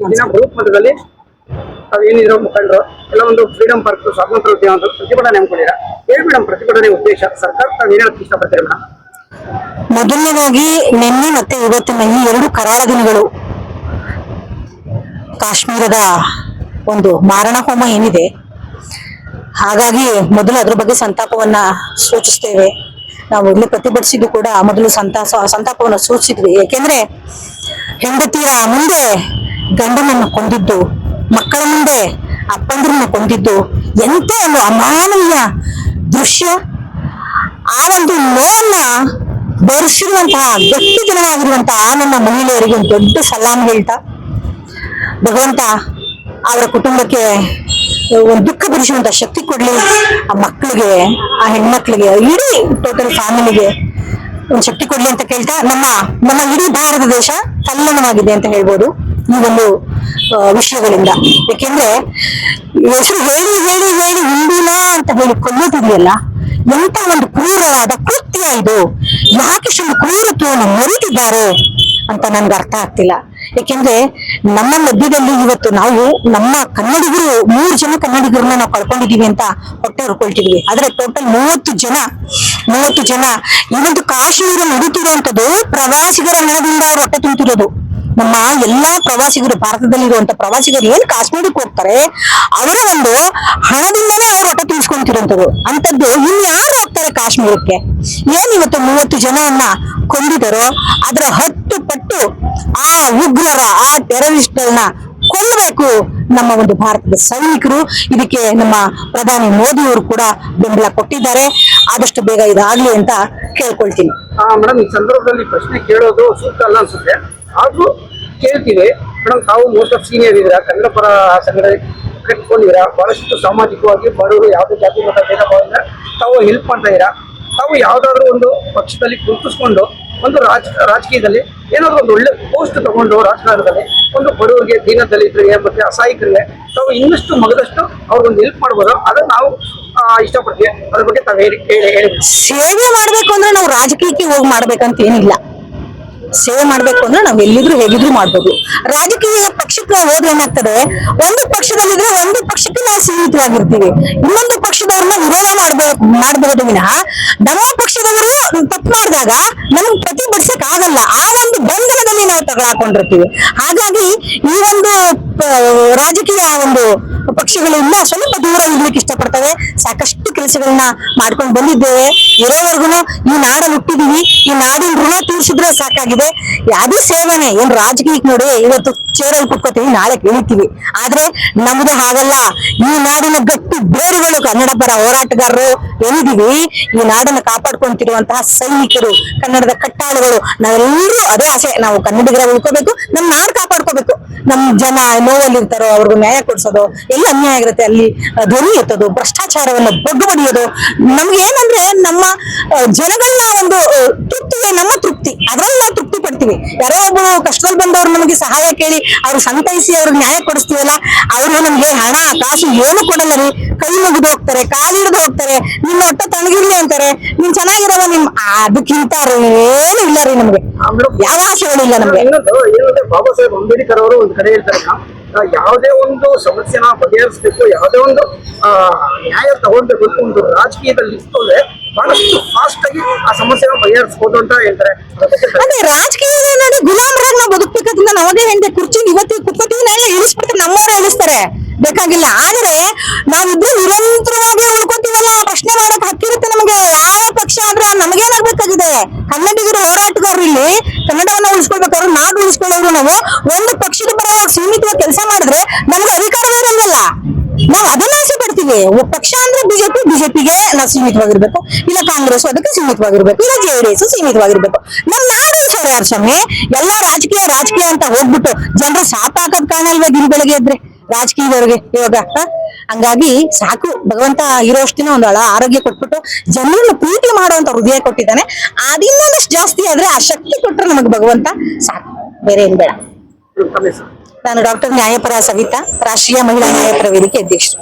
ದಿನ ಬೃಹತ್ ಮಟ್ಟದಲ್ಲಿ ಏನಿದ್ರು ಮುಖಂಡರು, ಎಲ್ಲ ಒಂದು ಫ್ರೀಡಂ ಪಾರ್ಕ್ ಸ್ವಾತಂತ್ರ್ಯ ಉದ್ಯಮ ಅಂತ ಪ್ರತಿಭಟನೆ ಹಮ್ಮಿಕೊಂಡಿರ ಹೇಳಿ ಮೇಡಮ್ ಪ್ರತಿಭಟನೆ ಉದ್ದೇಶ, ಸರ್ಕಾರ ತಾವು ಏನ್ ಹೇಳಕ್ ಇಷ್ಟಪಡ್ತೀರಿ ಮೇಡಮ್ ಮೊದಲನೇದಾಗಿ ನಿನ್ನೆ ಮತ್ತೆ ಇವತ್ತಿನ ಈ ಎರಡು ಕರಾಳ ದಿನಗಳು. ಕಾಶ್ಮೀರದ ಒಂದು ಮಾರಣ ಹೋಮ ಏನಿದೆ, ಹಾಗಾಗಿ ಮೊದಲು ಅದ್ರ ಬಗ್ಗೆ ಸಂತಾಪವನ್ನ ಸೂಚಿಸ್ತೇವೆ. ನಾವು ಇಲ್ಲಿ ಪ್ರತಿಭಟಿಸಿದ್ದು ಕೂಡ ಮೊದಲು ಸಂತಾಪ ಸಂತಾಪವನ್ನು ಸೂಚಿಸಿದ್ವಿ. ಯಾಕೆಂದ್ರೆ ಹೆಂಡತಿಯ ಮುಂದೆ ಗಂಡನನ್ನು ಕೊಂದಿದ್ದು, ಮಕ್ಕಳ ಮುಂದೆ ಅಪ್ಪಂದ್ರನ್ನು ಕೊಂದಿದ್ದು, ಎಂತ ಒಂದು ಅಮಾನವೀಯ ದೃಶ್ಯ. ಆ ಒಂದು ನೋವನ್ನ ಬರೆಸಿರುವಂತಹ ಗಟ್ಟಿ ಆ ನನ್ನ ಮಹಿಳೆಯರಿಗೆ ಒಂದು ದೊಡ್ಡ ಸಲಾಮ್ ಹೇಳ್ತಾ, ಭಗವಂತ ಅವರ ಕುಟುಂಬಕ್ಕೆ ಒಂದು ದುಃಖ ಭರಿಸುವಂತ ಶಕ್ತಿ ಕೊಡ್ಲಿ. ಆ ಮಕ್ಕಳಿಗೆ, ಆ ಹೆಣ್ಮಕ್ಳಿಗೆ, ಇಡೀ ಟೋಟಲ್ ಫ್ಯಾಮಿಲಿಗೆ ಒಂದು ಶಕ್ತಿ ಕೊಡ್ಲಿ ಅಂತ ಕೇಳ್ತಾ, ನಮ್ಮ ನಮ್ಮ ಇಡೀ ಭಾರತ ದೇಶ ಕಲ್ಯಾಣವಾಗಿದೆ ಅಂತ ಹೇಳ್ಬೋದು. ಈ ಒಂದು ವಿಷಯಗಳಿಂದ. ಯಾಕೆಂದ್ರೆ ಹೆಸರು ಹೇಳಿ ಹೇಳಿ ಹೇಳಿ ಹಿಂದಿನ ಅಂತ ಹೇಳಿ ಕೊಲ್ಲೋದಿದೆಯಲ್ಲ ಎಂತ ಒಂದು ಕ್ರೂರವಾದ ಕೃತ್ಯ ಇದು? ಯಾಕೆ ಇಷ್ಟೊಂದು ಕ್ರೂರತ್ವವನ್ನು ಮುರಿದಿದ್ದಾರೆ ಅಂತ ನನ್ಗೆ ಅರ್ಥ ಆಗ್ತಿಲ್ಲ. ಯಾಕೆಂದ್ರೆ ನಮ್ಮ ಮಧ್ಯದಲ್ಲಿ ಇವತ್ತು ನಾವು ನಮ್ಮ ಕನ್ನಡಿಗರು, ಮೂರು ಜನ ಕನ್ನಡಿಗರನ್ನ ನಾವು ಕಳ್ಕೊಂಡಿದೀವಿ ಅಂತ ಹೊಟ್ಟೆ ಹುಡ್ಕೊಳ್ತಿದ್ವಿ ಆದ್ರೆ ಟೋಟಲ್ ಮೂವತ್ತು ಜನ ಮೂವತ್ತು ಜನ ಒಂದು ಕಾಶ್ಮೀರ ನಡೀತಿರುವಂತದ್ದು ಪ್ರವಾಸಿಗರ ಮನದಿಂದ ಹೊಟ್ಟೆ ತುಂಬಿರೋದು. ನಮ್ಮ ಎಲ್ಲಾ ಪ್ರವಾಸಿಗರು ಭಾರತದಲ್ಲಿ ಇರುವಂತ ಪ್ರವಾಸಿಗರು ಏನ್ ಕಾಶ್ಮೀರಕ್ಕೆ ಹೋಗ್ತಾರೆ, ಅವರು ಒಂದು ಹಣದಿಂದನೇ ಅವ್ರು ಹೊಟ್ಟೆ ತುಂಬಿಸ್ಕೊಂತಿರುವಂತದ್ದು. ಅಂತದ್ದು ಇನ್ಯಾರು ಹೋಗ್ತಾರೆ ಕಾಶ್ಮೀರಕ್ಕೆ? ಏನ್ ಇವತ್ತು ಮೂವತ್ತು ಜನವನ್ನ ಕೊಂದಿದರೋ, ಅದರ ಹತ್ತು ಪಟ್ಟು ಆ ಉಗ್ರರ, ಆ ಟೆರರಿಸ್ಟ್ಗಳನ್ನ ಕೊಲ್ಲಬೇಕು ನಮ್ಮ ಒಂದು ಭಾರತದ ಸೈನಿಕರು. ಇದಕ್ಕೆ ನಮ್ಮ ಪ್ರಧಾನಿ ಮೋದಿ ಅವರು ಕೂಡ ಬೆಂಬಲ ಕೊಟ್ಟಿದ್ದಾರೆ. ಆದಷ್ಟು ಬೇಗ ಇದಾಗ್ಲಿ ಅಂತ ಕೇಳ್ಕೊಳ್ತೀನಿ. ಈ ಸಂದರ್ಭದಲ್ಲಿ ಪ್ರಶ್ನೆ ಕೇಳೋದು ಸೂಕ್ತ ಅಲ್ಲ ಅನ್ಸುತ್ತೆ. ಆದ್ರೂ ಕೇಳ್ತೀವಿ. ಮೇಡಮ್, ತಾವು ಮೋಸ್ಟ್ ಆಫ್ ಸೀನಿಯರ್ ಇದ್ದೀರಾ ಕನ್ನಡ ಪರ ಸಂಘಟನೆ ಕಟ್ಕೊಂಡಿದ್ದೀರಾ ಬಹಳಷ್ಟು ಸಾಮಾಜಿಕವಾಗಿ ಬಡವರು ಯಾವುದೇ ಜಾತಿ, ಮತ, ಭೇದ ಭಾವದಿಂದ ತಾವು ಹೆಲ್ಪ್ ಮಾಡ್ತಾ ಇದ್ದೀರಾ? ತಾವು ಯಾವುದಾದ್ರೂ ಒಂದು ಪಕ್ಷದಲ್ಲಿ ಗುರುತಿಸ್ಕೊಂಡು ಒಂದು ರಾಜ, ರಾಜಕೀಯದಲ್ಲಿ ಏನಾದರೂ ಒಂದು ಒಳ್ಳೆ ಪೋಸ್ಟ್ ತಗೊಂಡು ರಾಜಕಾರಣದಲ್ಲಿ ಒಂದು ಬಡವರಿಗೆ ದೀನ ದಲಿತರಿಗೆ ಮತ್ತೆ ಅಸಹಾಯಕರಿಗೆ ತಾವು ಇನ್ನಷ್ಟು ಮಗದಷ್ಟು ಅವ್ರಿಗೊಂದು ಹೆಲ್ಪ್ ಮಾಡ್ಬೋದು? ಅದನ್ನ ನಾವು ಇಷ್ಟಪಡ್ತೀವಿ. ಅದ್ರ ಬಗ್ಗೆ ತಾವು ಹೇಳಿ ಹೇಳಿ. ಸೇವೆ ಮಾಡಬೇಕು ಅಂದ್ರೆ ನಾವು ರಾಜಕೀಯಕ್ಕೆ ಹೋಗಿ ಮಾಡ್ಬೇಕಂತ ಏನಿಲ್ಲ. ಸೇವೆ ಮಾಡ್ಬೇಕು ಅಂದ್ರೆ ನಾವ್ ಎಲ್ಲಿದ್ರು ಹೇಗಿದ್ರು ಮಾಡ್ಬೋದು. ರಾಜಕೀಯ ಪಕ್ಷಕ್ಕೆ ನಾವು ಹೋದ್ರೆ ಏನಾಗ್ತದೆ? ಒಂದು ಪಕ್ಷದಲ್ಲಿದ್ರೆ ಒಂದು ಪಕ್ಷಕ್ಕೆ ನಾವು ಸೀಮಿತವಾಗಿರ್ತೀವಿ. ಇನ್ನೊಂದು ಪಕ್ಷದವ್ರನ್ನ ವಿರೋಧ ಮಾಡ್ಬೇಕು ಮಾಡಬಹುದು ವಿನಃ, ನಮ್ಮ ಪಕ್ಷದವರು ತಪ್ಪು ಮಾಡಿದಾಗ ನಮ್ಗೆ ಪ್ರತಿಭಟಿಸಕ್ ಆಗಲ್ಲ. ಆ ಒಂದು ಬಂಧನದಲ್ಲಿ ನಾವು ತಗೊಳಕೊಂಡಿರ್ತೀವಿ ಹಾಗಾಗಿ ಈ ಒಂದು ರಾಜಕೀಯ ಒಂದು ಪಕ್ಷಗಳಿಂದ ಸ್ವಲ್ಪ ದೂರ ಇರ್ಲಿಕ್ಕೆ ಇಷ್ಟಪಡ್ತವೆ. ಸಾಕಷ್ಟು ಕೆಲಸಗಳನ್ನ ಮಾಡ್ಕೊಂಡು ಬಂದಿದ್ದೇವೆ. ಇರೋವರೆಗೂ ಈ ನಾಡ ಹುಟ್ಟಿದೀವಿ. ಈ ನಾಡಿನ ಋಣ ತೀರ್ಸಿದ್ರೆ ಸಾಕಾಗಿದೆ. ಯಾವುದೇ ಸೇವನೆ, ಏನ್ ರಾಜಕೀಯಕ್ಕೆ ನೋಡಿ ಇವತ್ತು ಚೇರಲ್ಲಿ ಕುತ್ಕೋತೀವಿ, ನಾಳೆ ಕೇಳಿತೀವಿ ಆದ್ರೆ ನಮ್ದು ಹಾಗಲ್ಲ. ಈ ನಾಡಿನ ಗಟ್ಟಿ ಬೇರುಗಳು ಕನ್ನಡ ಪರ ಹೋರಾಟಗಾರರು ಏನಿದೀವಿ ಈ ನಾಡನ್ನ ಕಾಪಾಡ್ಕೊಂತಿರುವಂತಹ ಸೈನಿಕರು, ಕನ್ನಡದ ಕಟ್ಟಾಳುಗಳು, ನಾವೆಲ್ಲರೂ ಅದೇ ಆಸೆ. ನಾವು ಕನ್ನಡಿಗರ ಉಳ್ಕೋಬೇಕು, ನಮ್ ನಾಡ್ ಕಾಪಾಡ್ಕೋಬೇಕು. ನಮ್ ಜನ ನೋವಲ್ಲಿರ್ತಾರೋ ಅವ್ರಿಗೂ ನ್ಯಾಯ ಕೊಡ್ಸೋದು, ಎಲ್ಲಿ ಅನ್ಯಾಯ ಆಗಿರುತ್ತೆ. ಅಲ್ಲಿ ಧ್ವನಿ ಎತ್ತೋದು, ಭ್ರಷ್ಟಾಚಾರವನ್ನು ಬಗ್ಗು ಬಡಿಯೋದು. ನಮ್ಗೆ ಏನಂದ್ರೆ, ನಮ್ಮ ಜನಗಳನ್ನ ಒಂದು ತೃಪ್ತಿ ನಮ್ಮ ತೃಪ್ತಿ, ಅದ್ರಲ್ಲಿ ನಾವು ತೃಪ್ತಿ ಪಡ್ತೀವಿ. ಯಾರೋ ಒಬ್ಬರು ಕಷ್ಟದಲ್ಲಿ ಬಂದವ್ರು ನಮಗೆ ಸಹಾಯ ಕೇಳಿ, ಅವ್ರು ಸಂತೈಸಿ, ಅವ್ರಿಗೆ ನ್ಯಾಯ ಕೊಡಿಸ್ತೀವಲ್ಲ ಅವರು ನಮ್ಗೆ ಹಣ, ಕಾಸು ಏನು ಕೊಡಲ್ಲ ರೀ. ಕೈ ಮುಗಿದು ಹೋಗ್ತಾರೆ ಕಾಲಿಡ್ದು ಹೋಗ್ತಾರೆ ನಿಮ್ಮ ಹೊಟ್ಟ ತಣಗಿರ್ಲಿ ಅಂತಾರೆ ನೀನ್ ಚೆನ್ನಾಗಿರಲ್ಲ ನಿಮ್ ಅದಕ್ಕಿಂತ ಏನು ಇಲ್ಲ ರೀ ನಮ್ಗೆ. ಯಾವ ಯಾವ ಆಸೆಗಳಿಲ್ಲ ನಮ್ಗೆ. ಇನ್ನೊಂದು ಏನಂದ್ರೆ ಬಾಬಾ ಸಾಹೇಬ್ ಅಂಬೇಡ್ಕರ್ ಅವರು ಒಂದು ಕಡೆ ಹೇಳ್ತಾರೆ ಯಾವುದೇ ಒಂದು ಸಮಸ್ಯೆನ ಬಗೆಹರಿಸಬೇಕು ಯಾವುದೇ ಒಂದು ಆ, ನ್ಯಾಯ ತಗೊಳ್ಬೇಕು ಅಂತ ಒಂದು ರಾಜಕೀಯದಲ್ಲಿ ಇಸ್ತೋದ್ರೆ ಬಹಳಷ್ಟು ಫಾಸ್ಟ್ ಆಗಿ ಆ ಸಮಸ್ಯೆನ ಬಗೆಹರಿಸಬಹುದು ಅಂತ ಹೇಳ್ತಾರೆ. ಅದೇ ರಾಜಕೀಯದ ನೋಡಿ ಗುಲಾಮರಾಗಿ ನಾವು ಬದುಕ್ಬೇಕಂತ ನಾವೇ ಹೆಂಡೆ ಕುರ್ಚಿ ಇವತ್ತು ಕುತ್ಕೋತೀವಿ ನಾಳೆ ಇಳಿಸ್ಬಿಡ್ತಾರೆ ನಮ್ಮವರೇ ಇಳಿಸ್ತಾರೆ. ಬೇಕಾಗಿಲ್ಲ. ಆದ್ರೆ ನಾವಿಬ್ರು ನಿರಂತರವಾಗಿ ಉಳ್ಕೊತೀವಲ್ಲ ಪ್ರಶ್ನೆ ಮಾಡಕ್ ಹಕ್ಕಿರುತ್ತೆ ನಮಗೆ ಯಾವ ಪಕ್ಷ ಆದ್ರೆ ನಮಗೇನಾಗ್ಬೇಕಾಗಿದೆ ಕನ್ನಡಿಗರು ಹೋರಾಟಗಾರರು ಇಲ್ಲಿ ಕನ್ನಡವನ್ನ ಉಳಿಸ್ಕೊಳ್ಬೇಕಾದ್ರು ಉಳಿಸ್ಕೊಳ್ಳೋರು ನಾವು, ಒಂದು ಪಕ್ಷದ ಪರವಾಗಿ ಸೀಮಿತವಾಗಿ ಕೆಲಸ ಮಾಡಿದ್ರೆ ನಮ್ಗೆ ಅಧಿಕಾರವೇ ಇರಲ್ವಲ್ಲ ನಾವು ಅದನ್ನ ಆಸೆ ಪಡ್ತೀವಿ ಪಕ್ಷ ಅಂದ್ರೆ ಬಿಜೆಪಿ, ಬಿಜೆಪಿಗೆ ನಾವು ಸೀಮಿತವಾಗಿರ್ಬೇಕು. ಇಲ್ಲ ಕಾಂಗ್ರೆಸ್ ಅದಕ್ಕೆ ಸೀಮಿತವಾಗಿರ್ಬೇಕು. ಇಲ್ಲ ಜೆಡಿಎಸ್ ಸೀಮಿತವಾಗಿರ್ಬೇಕು. ನಮ್ ನಾಡು ಸರ್ ಸ್ವಾಮಿ? ಎಲ್ಲಾ ರಾಜಕೀಯ ರಾಜಕೀಯ ಅಂತ ಹೋಗ್ಬಿಟ್ಟು ಜನರು ಸಾಕಾಕದ್ ದಿನ ಬೆಳಗ್ಗೆ ಇದ್ರೆ ರಾಜಕೀಯದವ್ರಿಗೆ ಇವಾಗ ಹಂಗಾಗಿ ಸಾಕು. ಭಗವಂತ ಇರೋಷ್ಟಿನ ಒಂದು ಅಳ ಆರೋಗ್ಯ ಕೊಟ್ಬಿಟ್ಟು ಜನರನ್ನು ಪ್ರೀತಿ ಮಾಡುವಂತ ಹೃದಯ ಕೊಟ್ಟಿದ್ದಾನೆ. ಅದಿನ್ನೊಂದಷ್ಟು ಜಾಸ್ತಿ ಆದ್ರೆ ಆ ಶಕ್ತಿ ಕೊಟ್ಟರೆ ನಮಗ್ ಭಗವಂತ ಸಾಕು. ಬೇರೆ ಏನ್ ಬೇಡ? ನಾನು ಡಾಕ್ಟರ್ ನ್ಯಾಯಪರ ಸವಿತಾ ರಾಷ್ಟ್ರೀಯ ಮಹಿಳಾ ನ್ಯಾಯಪರ ವೇದಿಕೆ ಅಧ್ಯಕ್ಷರು